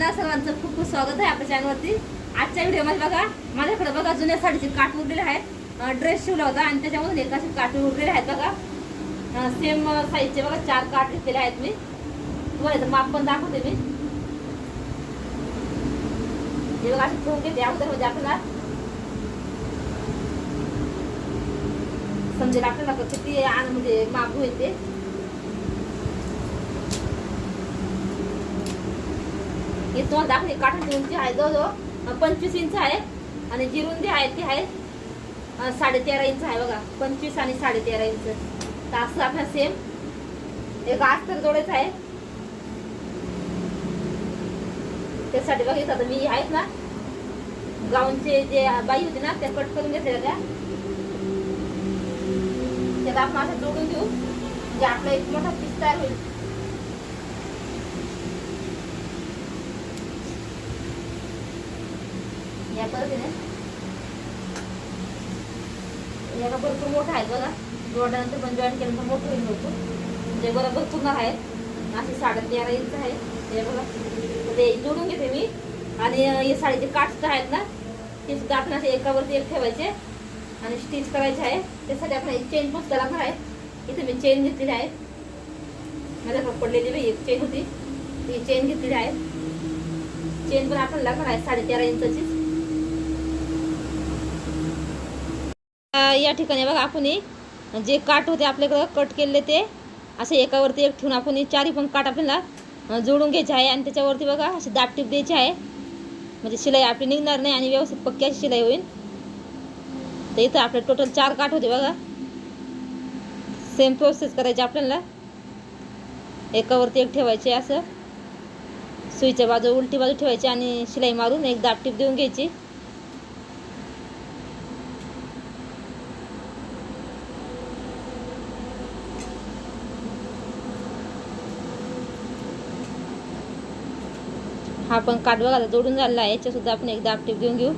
सर्वांना सर्वांचं खूप खूप स्वागत आहे आपल्या चॅनलवरती. आजच्या व्हिडिओमध्ये बघा माझ्याकडे बघा जुन्या साडीचे काठ उरलेले आहेत. ड्रेस शिवला होता आणि त्याच्यामधून एका असे काठ उरलेले आहेत बघा. सेम साईजचे बघा चार काठ घेतलेले आहेत मी. तुम्हाला माप पण दाखवते मी. हे बघा असे ठेवून घेते अगोदर म्हणजे आपल्याला. समजेल आपल्याला किती आण- म्हणजे माप होईल ते. हे तुम्हाला दाखवले काठाची उंची आहे जवळजवळ पंचवीस इंच आहे आणि जी रुंदी आहे ती आहे साडेतेरा इंच आहे बघा. पंचवीस आणि साडेतेरा इंच. तर असं आपल्या सेम एक अस्तर जोडायचं आहे. त्यासाठी बघितलं तर मी आहेत ना गाऊनचे जे बाई होती ना त्या कट करून घेतलेल्या त्या त्यात आपण असं जोडून देऊ म्हणजे आपला एक मोठा पीस तयार होईल या पद्धतीने याला भरपूर मोठा आहे बघा. जोडल्यानंतर पण जॉईन केल्यानंतर मोठं होईल भरपूर. म्हणजे बरोबर पूर्ण आहे असे साडे तेरा इंच आहे. हे बघा. ते जोडून घेते मी. आणि हे साडीचे काठ आहेत ना ते सुद्धा आपण असे एकावरती एक ठेवायचे. आणि स्टिच करायचे आहे. त्यासाठी आपण एक चेन पण लागणार आहे. इथे मी चेन घेतलेली आहे. माझ्याकडे पडलेली एक चेन होती. ती चेन घेतलेली आहे. चेन पण आपण लागणार आहे साडे तेरा इंचाची या ठिकाणी बघा आपण जे काठ होते आपल्याकडं कट केलेले ते असे एकावरती एक ठेवून आपण हे चारही पण काठ आपल्याला जोडून घ्यायचे आहे. आणि त्याच्यावरती बघा अशी दाब टीप द्यायची आहे. म्हणजे शिलाई आपली निघणार नाही आणि व्यवस्थित पक्की अशी शिलाई होईल. तर इथं आपले टोटल चार काठ होते बघा. सेम प्रोसेस करायची आपल्याला. एकावरती एक ठेवायचे असं. सुईच्या बाजू उलटी बाजू ठेवायची आणि शिलाई मारून एक दापटीप देऊन घ्यायची. हा पण काठ बघा आता जोडून झालेला आहे. याच्यासुद्धा आपण एकदा आपटीप टीप देऊन घेऊ.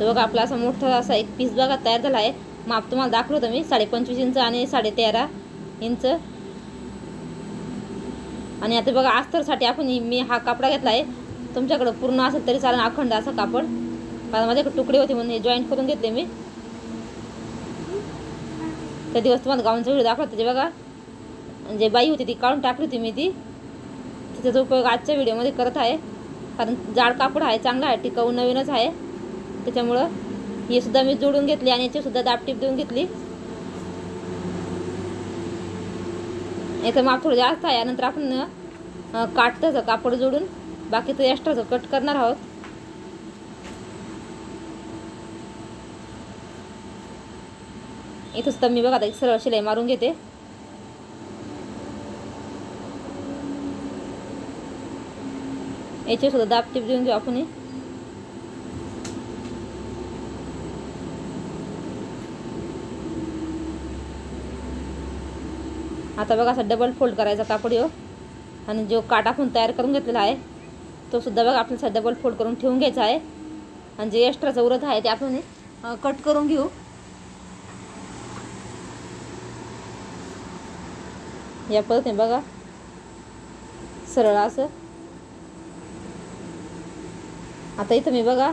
तर बघा आपला असा मोठा असा एक पीस बघा तयार झाला आहे. माप तुम्हाला दाखवलं होतं मी. साडे पंचवीस इंच आणि साडे तेरा इंच. आणि आता बघा अस्तरसाठी आपण मी हा कापडा घेतला आहे. तुमच्याकडं पूर्ण असेल तरी चालेल अखंड असा कापड. कारण माझ्याकडे तुकडे होते म्हणून हे जॉईंट करून घेतले मी. त्या दिवस तुम्हाला गाऊनचा व्हिडिओ दाखवला त्याचे बघा. जे बाई होती ती काढून टाकली होती मी ती. त्याचा उपयोग आजच्या व्हिडिओमध्ये करत आहे. कारण जाड कापड आहे चांगला आहे टिकाऊ नवीनच आहे. त्याच्यामुळं हे सुद्धा मी जोडून घेतली आणि याची सुद्धा देऊन घेतली. याचं माप थोडं जास्त आहे यानंतर आपण अं, काटतं कापड जोडून बाकीचं एक्स्ट्राचं कट करणार आहोत. इथं सुद्धा मी बघा आता एक सरळ शिलाई मारून घेते. याच्यासुद्धा दाब टिप देऊन घेऊ आपण आता बघा असा डबल फोल्ड करायचा कापड येऊ आणि जो काट आपण तयार करून घेतलेला आहे तो सुद्धा बघा आपल्याला डबल फोल्ड करून ठेवून घ्यायचा आहे आणि जे एक्स्ट्राचं उरत आहे ते आपण कट करून घेऊ या पद्धतीने बघा सरळ असं आता इथं मी बघा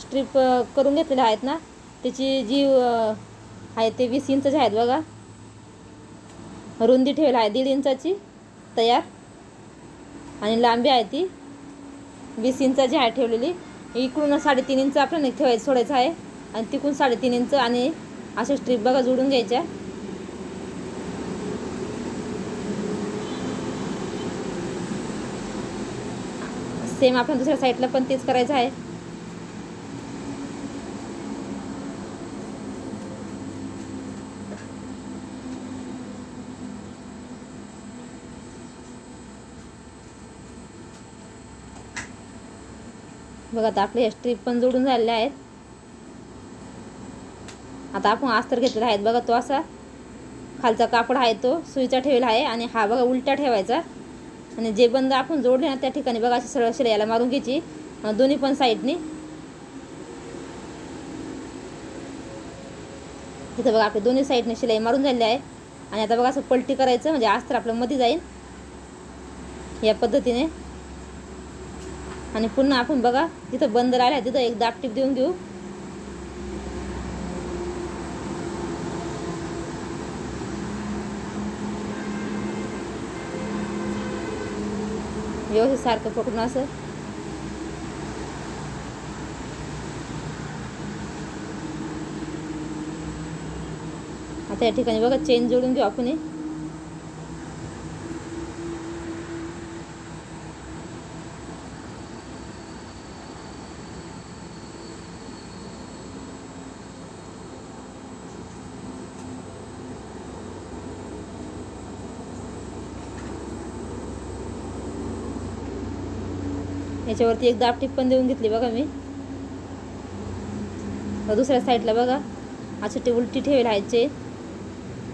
स्ट्रीप करून घेतलेल्या आहेत ना त्याची जी आहे ते वीस इंचचे आहेत बघा. रुंदी ठेवली आहे दीड इंचाची तयार. आणि लांबी आहे ती वीस इंचाची आहे ठेवलेली. इकडून साडेतीन इंच आपल्याला ठेवायचं सोडायचं आहे. आणि तिकडून साडेतीन इंच आणि अशा स्ट्रीप बघा जोडून घ्यायच्या. सेम आपण दुसऱ्या साईडला पण तेच करायचं आहे. बघा आता आपले स्ट्रीप पण जोडून झालेले आहेत. आता आपण अस्तर घेतलेला आहेत बघा तो असा खालचा कापड आहे तो सुईचा ठेवलेला आहे आणि हा बघा उलटा ठेवायचा. आणि जे बंद आपण जोडले ना त्या ठिकाणी बघा अशी सरळ शिलाई मारून घ्यायची. दोन्ही पण साईडनी. इथं बघा आपल्या दोन्ही साईडने शिलाई मारून झालेली आहे. आणि आता बघा असं पलटी करायचं म्हणजे अस्तर आपलं मध्ये जाईल. या पद्धतीने. आणि पुन्हा आपण बघा तिथं बंद राहिला तिथं एक दापटीप देऊन घेऊ. व्यवस्थित सारखं पकडून असं आता या ठिकाणी बघा चेन जोडून घेऊ आपण याच्यावरती एक दापटीप पण देऊन घेतली बघा मी. दुसऱ्या साईडला बघा. असे ते उलटी ठेवेल आहे चेन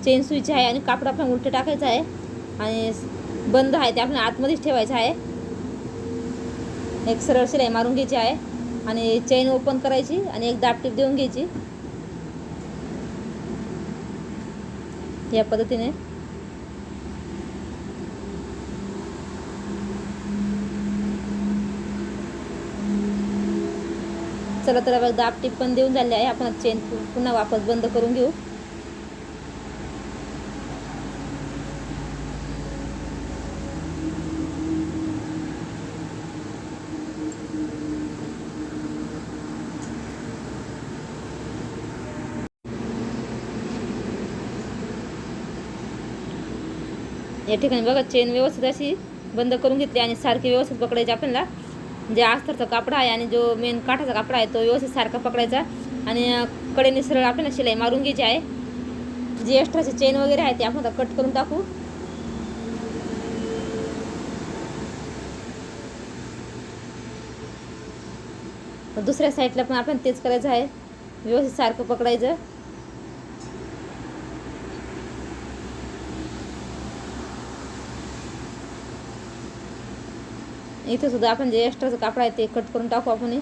चेन सुईची आहे आणि कापड आपण उलटं टाकायचं आहे. आणि बंद आहे ते आपल्या आतमध्येच ठेवायचं आहे. एक सरळ शिलाई मारून घ्यायची आहे. आणि चेन ओपन करायची आणि एक दापटीप देऊन घ्यायची. या पद्धतीने. चला तर बघ दाब टीप पण देऊन झाले आहे. आपण चेन पुन्हा वापस बंद करून घेऊ. या ठिकाणी बघा चेन व्यवस्थित अशी बंद करून घेतली आणि सारखी व्यवस्थित पकडायची आपल्याला. जे अस्तरचा कापडा आहे आणि जो मेन काठाचा कापडा आहे तो व्यवस्थित सारखा पकडायचा. आणि कडेने सरळ आपल्याला शिलाई मारून घ्यायची आहे. जी एक्स्ट्राचे चेन वगैरे आहे ते आपण आता कट करून टाकू. दुसऱ्या साईडला पण आपण तेच करायचं आहे. व्यवस्थित सारखं पकडायचं. इथे सुद्धा आपण जे एक्स्ट्राचं कापड आहे ते कट करून टाकू आपण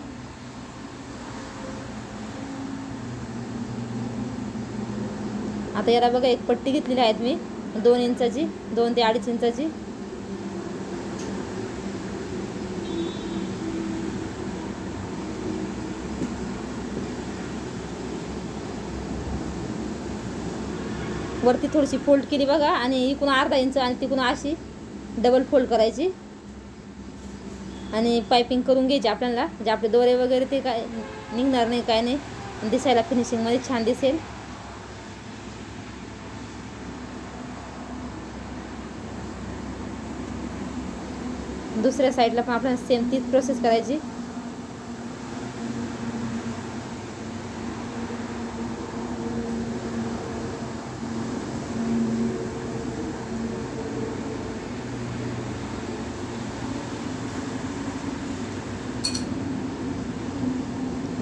आता याला बघा एक पट्टी घेतलेली आहेत मी. दोन इंचाची दोन ते अडीच इंचाची. वरती थोडीशी फोल्ड केली बघा आणि इकडून अर्धा इंच आणि तिकडून अशी डबल फोल्ड करायची. आणि पायपिंग करून घ्यायची आपल्याला. म्हणजे आपले दोरे वगैरे ते काय निघणार नाही काय नाही. दिसायला फिनिशिंगमध्ये छान दिसेल. दुसऱ्या साईडला पण आपल्याला सेम तीच प्रोसेस करायची.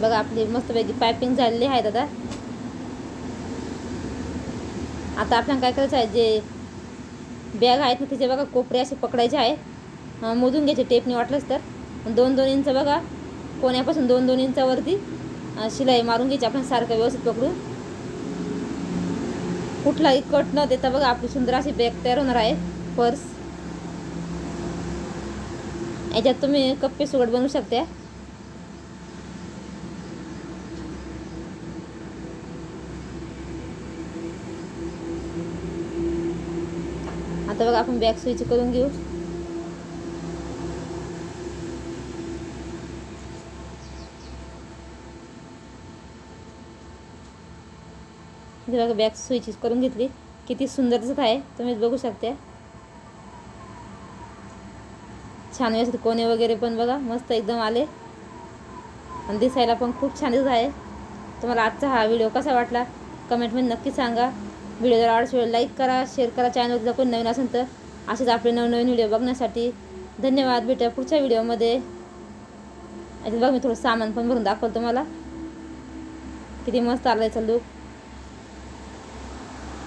बघा आपली मस्तपैकी पायपिंग झालेली आहे दादा. आता आपल्याला काय करायचं आहे जे बॅग आहेत ना तिचे बघा कोपरे असे पकडायचे आहे. मोजून घ्यायचे टेपने वाटलंच तर. दोन दोन इंच बघा कोण्यापासून दोन दोन इंचावरती शिलाई मारून घ्यायची आपण सारखं व्यवस्थित पकडून. कुठलाही कट न देता बघा आपली सुंदर अशी बॅग तयार होणार आहे पर्स याच्यात तुम्ही कप्पे सुगड बनवू शकता. आता बघा आपण बॅग स्विच करून घेऊ. इथे बघा बॅग स्विच करून घेतली. किती सुंदर दिसत आहे. तुम्हीच बघू शकता छान व्यवस्थित कोणे वगैरे पण बघा मस्त एकदम आले. आणि दिसायला पण खूप छान दिसत आहे. तुम्हाला आजचा हा व्हिडिओ कसा वाटला? कमेंटमध्ये नक्की सांगा. व्हिडिओ जर आवडला लाईक करा शेअर करा चॅनल जर कोणी नवीन असेल तर असेच आपले नवनवीन व्हिडिओ बघण्यासाठी धन्यवाद. भेटूया पुढच्या व्हिडिओमध्ये बघ मी थोडं सामान पण भरून दाखवलं तुम्हाला. किती मस्त आलं आहे लूक